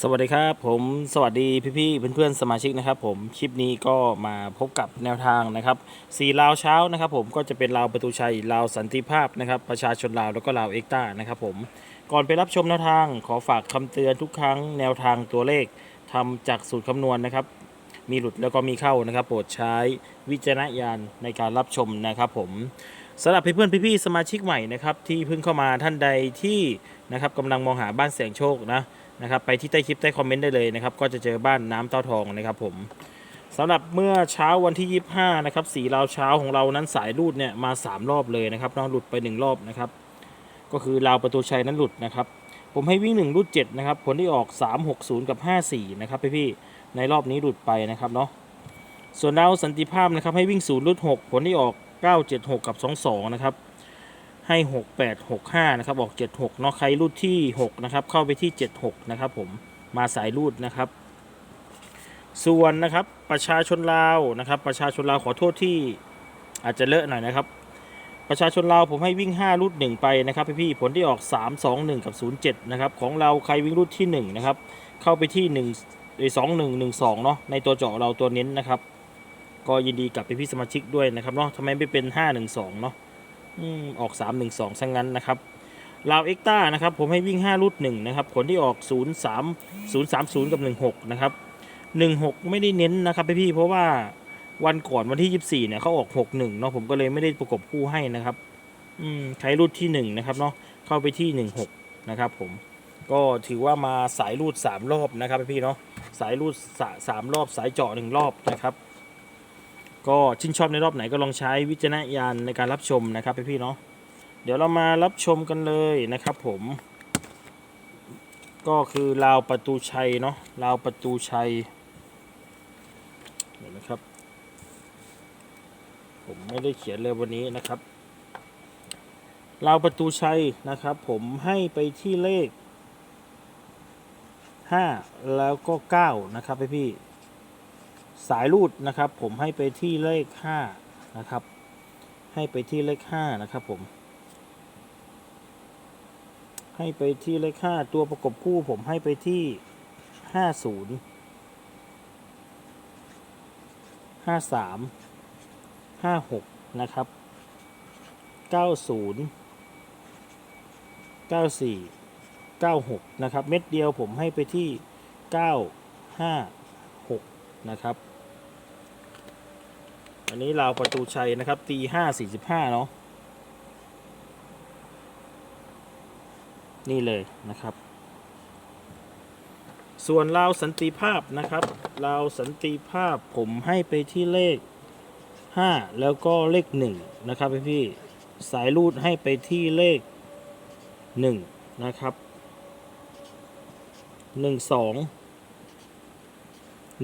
สวัสดีครับผมสวัสดีพี่ๆเพื่อนๆสมาชิกนะครับผมคลิปนี้ก็มาพบกับแนวทางนะครับสี่ลาวเช้านะครับผมก็จะเป็นลาวประตูชัยลาวสันติภาพนะครับประชาชนลาวแล้วก็ลาวเอกต้านะครับผมก่อนไปรับชมแนวทางขอฝากคำเตือนทุกครั้งแนวทางตัวเลขทำจากสูตรคำนวณนะครับ มีหลุดแล้วก็มีเข้านะครับ โปรดใช้วิจารณญาณในการรับชมนะครับผมสำหรับเพื่อนๆพี่ๆสมาชิกใหม่นะครับที่เพิ่งเข้ามาท่านใดที่นะครับกำลังมองหาบ้านเสียงโชคนะ นะครับไปที่ใต้คลิปใต้คอมเมนต์ได้เลยนะครับก็จะเจอบ้านน้ำเต้าทองนะครับผมสำหรับเมื่อเช้าวันที่ 25 นะครับสีราวเช้าของเรานั้นสายรูดเนี่ยมา 3 รอบเลยนะครับน้องหลุดไป 1 รอบนะครับ ก็คือราวประตูชัยนั้นหลุดนะครับ ผมให้วิ่ง 1 รูด7นะครับผลที่ออก 360 กับ 54 นะครับพี่ๆในรอบนี้หลุดไปนะครับเนาะส่วนดาวสันติภาพนะครับให้วิ่ง0รูด6ผลที่ออก 976 กับ 22 นะครับ ให้ 6 8 6 5 นะครับ ออก 76เนาะใครรูดที่ 6 นะครับ เข้าไปที่ 76 นะครับผมมาสายรูดนะครับ ส่วนนะครับประชาชนลาวนะครับ ประชาชนลาวขอโทษที่อาจจะเลอะหน่อยนะครับ ประชาชนลาวผมให้วิ่ง 5 รูด 1 ไปนะครับพี่ๆผลที่ออก 3 2 1 กับ 07 นะครับ ของเราใครวิ่งรูดที่ 1 นะครับ เข้าไปที่ 1 2 1 1 2 เนาะในตัวเจาะเราตัวเน้นนะครับ ก็ยินดีกับพี่ๆสมาชิกด้วยนะครับเนาะทำไมไม่เป็น 5 1 2 เนาะ อืมออก3 1 2ซะงั้นนะครับลาวเอ็กต้านะครับผมให้วิ่ง5รูด1นะครับผลที่ออก0 3 0 3 0กับ16นะครับ16ไม่ได้เน้นนะครับพี่ๆเพราะว่าวันก่อนวันที่24เนี่ยเขาออก6 1เนาะผมก็เลยไม่ได้ประกบคู่ให้นะครับ อืมใช้รูดที่1นะครับเนาะเข้าไปที่16นะครับผมก็ถือว่ามาสายรูด3รอบนะครับพี่ๆเนาะสายรูดสามรอบสายเจาะหนึ่งรอบนะครับ ก็ชื่นชอบในรอบไหนก็ลองใช้วิจารณญาณในการรับชมนะครับพี่ๆเนาะเดี๋ยวเรามารับชมกันเลยนะครับผม ก็คือราวประตูชัยเนาะราวประตูชัยเห็นไหมครับ ผมไม่ได้เขียนเลยวันนี้นะครับราวประตูชัยนะครับ ผมให้ไปที่เลข 5 แล้วก็ 9 นะครับพี่ สายรูดนะครับ ผมให้ไปที่เลขห้านะครับ ให้ไปที่เลขห้านะครับผม ให้ไปที่เลขห้าตัวประกบคู่ผมให้ไปที่ห้าศูนย์ห้าสามห้าหกนะครับเก้าศูนย์เก้าสี่เก้าหกนะครับ เม็ดเดียวผมให้ไปที่เก้าห้าหก นะครับ อันนี้ราวประตูชัยนะครับตีห้าสี่สิบห้าเนาะนี่เลยนะครับ ส่วนราวสันติภาพนะครับราวสันติภาพผมให้ไปที่เลข 5 แล้วก็เลข 1 นะครับพี่พี่ๆสายรูดให้ไปที่เลข 1 นะครับ 1 2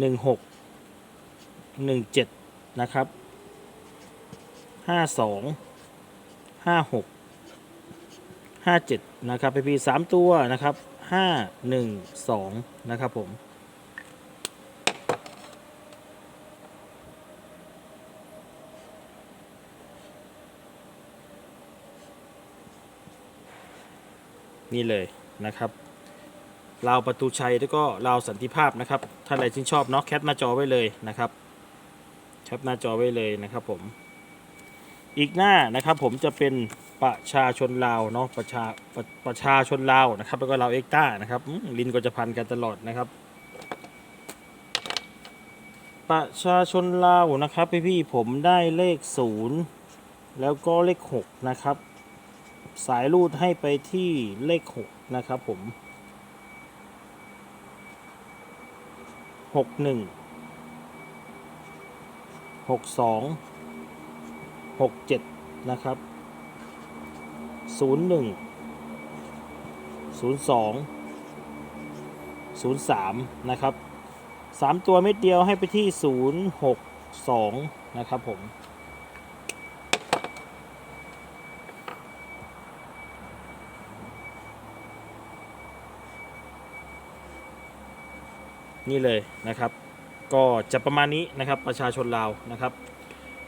1 6 1 7 นะครับห้าสองห้าหกห้าเจ็ดนะครับพี่พี่สามตัวนะครับห้าหนึ่งสองนะครับผมนี่เลยนะครับราวประตูชัยแล้วก็ราวสันติภาพนะครับท่านใดที่นชอบเนาะแคปหน้าจอไว้เลยนะครับ แคปหน้าจอไว้เลยนะครับผม อีกหน้านะครับผมจะเป็นประชาชนลาวเนาะประชาประประชาชนลาวนะครับ แล้วก็ลาวเอ็กต้านะครับลินก็จะพันกันตลอดนะครับ ประชาชนลาวนะครับพี่พี่ผมได้เลขศูนย์แล้วก็เลขหกนะครับ สายรูดให้ไปที่เลขหกนะครับผมหกหนึ่ง หกสองหกเจ็ดนะครับศูนย์หนึ่งศูนย์สองศูนย์สามนะครับสามตัวเม็ดเดียวให้ไปที่ศูนย์หกสองนะครับผมนี่เลยนะครับ ก็จะประมาณนี้นะครับประชาชนลาวนะครับ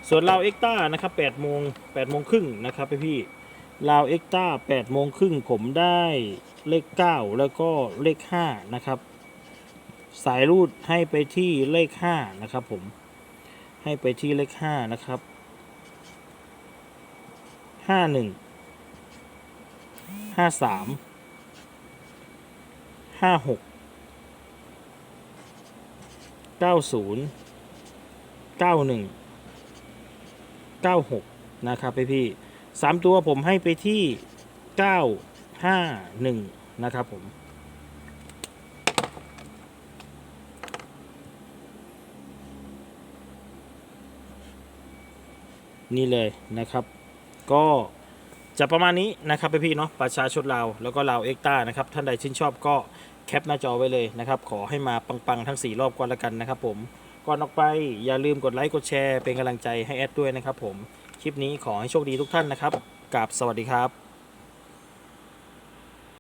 ส่วนลาวเอ็กต้านะครับ8โมง8โมงครึ่งนะครับพี่พี่ลาวเอ็กต้า8โมงครึ่งผมได้เลข9แล้วก็เลข5นะครับ สายรูดให้ไปที่เลขห้านะครับผมให้ไปที่เลขห้านะครับห้าหนึ่งห้าสามห้าหก เก้าศูนย์เก้าหนึ่งเก้าหกนะครับพี่พี่สามตัวผมให้ไปที่เก้าห้าหนึ่งนะครับผมนี่เลยนะครับ ก็จะประมาณนี้นะครับพี่ๆเนาะประชาชนลาวแล้วก็ลาวเอ็กต้านะครับ ท่านใดชื่นชอบก็ แคปหน้าจอไว้เลยนะครับ ขอให้มาปังๆทั้ง 4 รอบก่อนละกันนะครับผมก่อนออกไปอย่าลืมกดไลค์กดแชร์เป็นกำลังใจให้แอดด้วยนะครับผม คลิปนี้ขอให้โชคดีทุกท่านนะครับกับสวัสดีครับ